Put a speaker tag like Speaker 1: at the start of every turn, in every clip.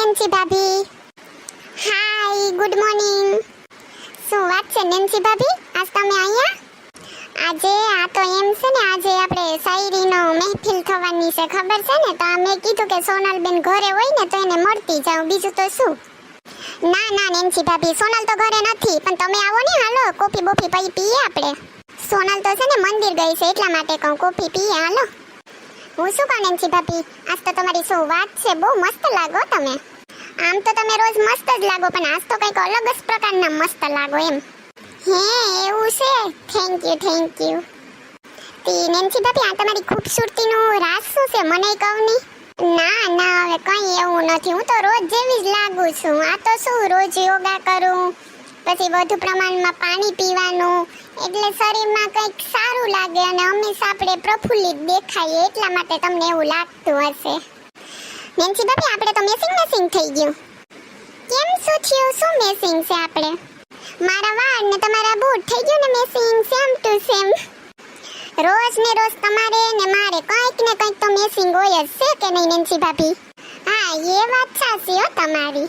Speaker 1: Nancy ભાભી hi good morning શું વાત છે નેન્સી ભાભી આજ તમે અહીંયા? આજે, આ તો એમ છે ને, આજે આપણે શાયરીનો મહેફિલ થવાની છે, ખબર છે ને? તો મેં કીધું કે સોનલબેન ઘરે હોય ને, તો એને મળતી જાઉં. બીજું તો શું? ના ના નેન્સી ભાભી સોનલ તો ઘરે નથી, પણ તમે આવો ને, હાલો, કોફી બોફી પછી પીએ આપણે. સોનલ તો છે ને, મંદિર ગઈ છે, એટલા માટે કહું, કોફી પીએ, હાલો. હું શું કામ એમસી ભાભી? આજ તો તમારી શું વાત છે, બહુ મસ્ત લાગો તમે. આમ તો તમે રોજ મસ્ત જ લાગો, પણ આજ તો કંઈક અલગ જ પ્રકારના મસ્ત લાગો એમ. હે, એવું છે? થેન્ક યુ થેન્ક યુ તી નેન્સી ભાભી, આ તમારી ખૂબસૂરતીનું રાસ શું છે? મને કહું ની. ના ના, હવે કંઈ એવું નથી. હું તો રોજ જેવી જ લાગુ છું. આ તો શું, રોજ યોગા કરું? પછી વધુ પ્રમાણમાં પાણી પીવાનું. એટલે શરીરમાં કંઈક સારું લાગે અને હંમેશા આપણે પ્રફુલ્લિત દેખાઈએ એટલા માટે તમને એવું લાગતું હશે. નેન્સી ભાભી, આપણે તો મેસિંગ મેસિંગ થઈ ગયું. કેમ શું થયું? શું મેસિંગ છે આપણે? મારા વાળ ને તમારા બૂટ થઈ ગયું ને મેસિંગ સેમ ટુ સેમ રોજ ને રોજ તમારે ને મારે કંઈક ને કંઈક તો મેસિંગ હોય જ છે કે નહીં, નેન્સી ભાભી? હા, એ વાત સાચી હો તમારી.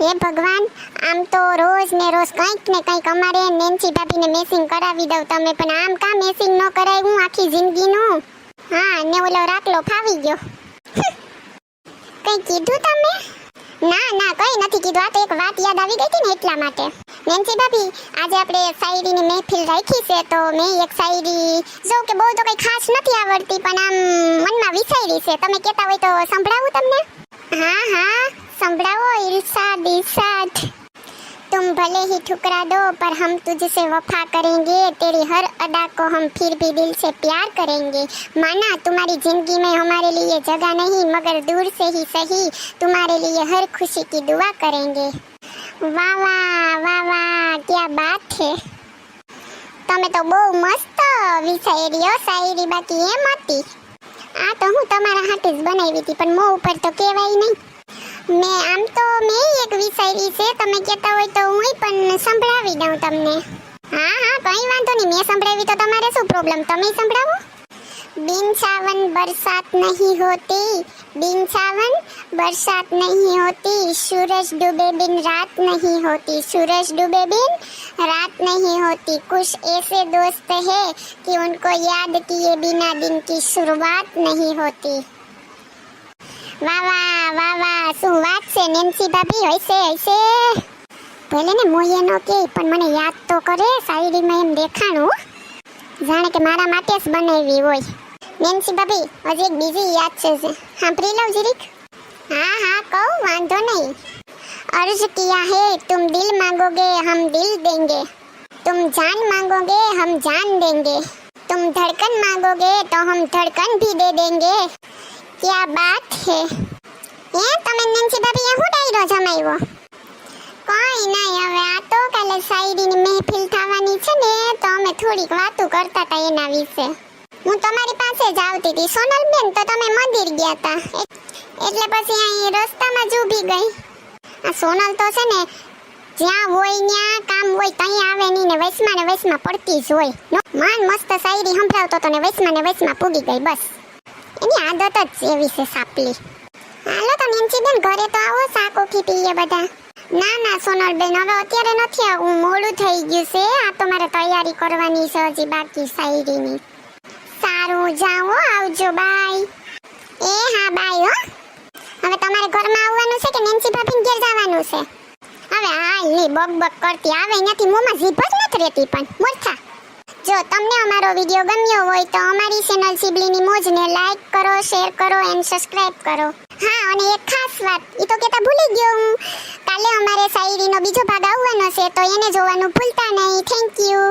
Speaker 1: હે ભગવાન આમ તો રોજ ને રોજ કંઈક ને કંઈક અમારે નેન્સી ભાભીને મેસિંગ કરાવી દઉં તમે, પણ આમ કા મેસિંગ ન કરાવ્યું આખી જિંદગીનું? હા, ને ઓલો રાખલો ફાવી ગયો. કંઈ કીધું તમે? ના ના, કંઈ નથી કીધું. આ તો એક વાત યાદ આવી ગઈ હતી ને એટલા માટે. નેન્સી ભાભી, આજે આપણે શાયરીની મહેફિલ રાખી છે, તો મેં એક શાયરી જો કે બહુ તો કંઈ ખાસ નથી આવડતી, પણ આમ મનમાં વિચારી છે. તમે કહેતા હોય તો સંભળાવું તમને? હા હા, સંભળાવો ઇલ્સા तुम भले ही ठुकरा दो पर हम तुझसे वफा करेंगे तेरी हर अदा को हम फिर भी दिल से प्यार करेंगे माना तुम्हारी जिंदगी में हमारे लिए जगह नहीं मगर दूर से ही सही तुम्हारे लिए हर खुशी की दुआ करेंगे વાહ વાહ વાહ વાહ ક્યાં બાત છે તમે તો બહુ મસ્ત વિચારી હો શાયરી બાકી એમ હતી આ તો હું તમારા હાથે જ બનાવી હતી પણ મોં ઉપર તો કહેવાય નહીં મેં આમ તો મેં એક વિચારી છે તમે કહેતા હોય તો હું પણ સંભળાવી દઉં તમને હા હા કંઈ વાંધો નહીં મેં સંભળાવી તો તમારે શું પ્રોબ્લેમ તમે સંભળાવો बिन सावन बरसात नहीं होती बिन सावन बरसात नहीं होती सूरज डूबे बिन रात नहीं होती सूरज डूबे बिन रात नहीं होती कुछ ऐसे दोस्त है कि उनको याद किए बिना दिन की शुरुआत नहीं होती વાહ વાહ વાહ વાહ શું વાત છે નેન્સી ભાભી હશે હશે ભલે ને મોયે નો કે પણ મને યાદ તો કરે શાયરીમાં એમ દેખાણું હો. જાણે કે મારા માટે જ બનાવી હોય નેન્સી ભાભી હજી એક બીજી યાદ છે જે. સાંભળી લઉં જરીક હા હા કહું વાંધો નહીં अर्ज किया है तुम दिल मांगोगे हम दिल देंगे तुम जान मांगोगे हम जान देंगे तुम धड़कन मांगोगे तो हम धड़कन भी दे देंगे क्या बात है એ તમે નેન્સી ભાભી હું ડાયરો જમાવ્યો? કોઈ નહીં, હવે આ તો કાલે શાયરીની મહેફિલ થવાની છે ને, તો અમે થોડીક વાતો કરતા હતા એના વિશે. હું તમારી પાસે જ આવતી હતી, સોનલબેન, તો તમે મંદિર ગયા હતા એટલે પછી અહીં રસ્તામાં જ ઊભી ગઈ. આ સોનલ તો છે ને, જ્યાં હોય ત્યાં કામ હોય ત્યાં આવે નહીં ને વૈસમાં ને વૈસમાં પડતી જ હોય. માન મસ્ત શાયરી સંભળાવતો તો ને વૈસમાં ને વૈસમાં પૂગી ગઈ બસ. એની આદત જ એવી છે સાપલી. હાલો તો નેન્સી બેન ઘરે તો આવો સા કોફી પીએ બધા. ના ના સોનલ બેન હવે અત્યારે નથી આવું. મોડું થઈ ગયું છે. આ તો મારે તૈયારી કરવાની છે હજી બાકી શાયરીની. સારું, જાઓ આવજો, બાય. એ, હા, બાય, હો. હવે તમારે ઘરમાં આવવાનું છે કે નેન્સી ભાભીને ઘેર જવાનું છે? હવે હાલની બક બક કરતી આવે અહીંયાથી મોંમાં જીભ જ નથી રહેતી પણ મૂર્છા જો તમને અમારો વીડિયો ગમ્યો હોય તો અમારી ચેનલ સિબલીની મોજને લાઈક કરો, શેર કરો, એન્ડ સબસ્ક્રાઇબ કરો. હા અને એક ખાસ વાત એ તો કેતા ભૂલી ગયો હું. કાલે અમારે શાયરીનો બીજો ભાગ આવવાનો છે, તો એને જોવાનું ભૂલતા નહીં. Thank you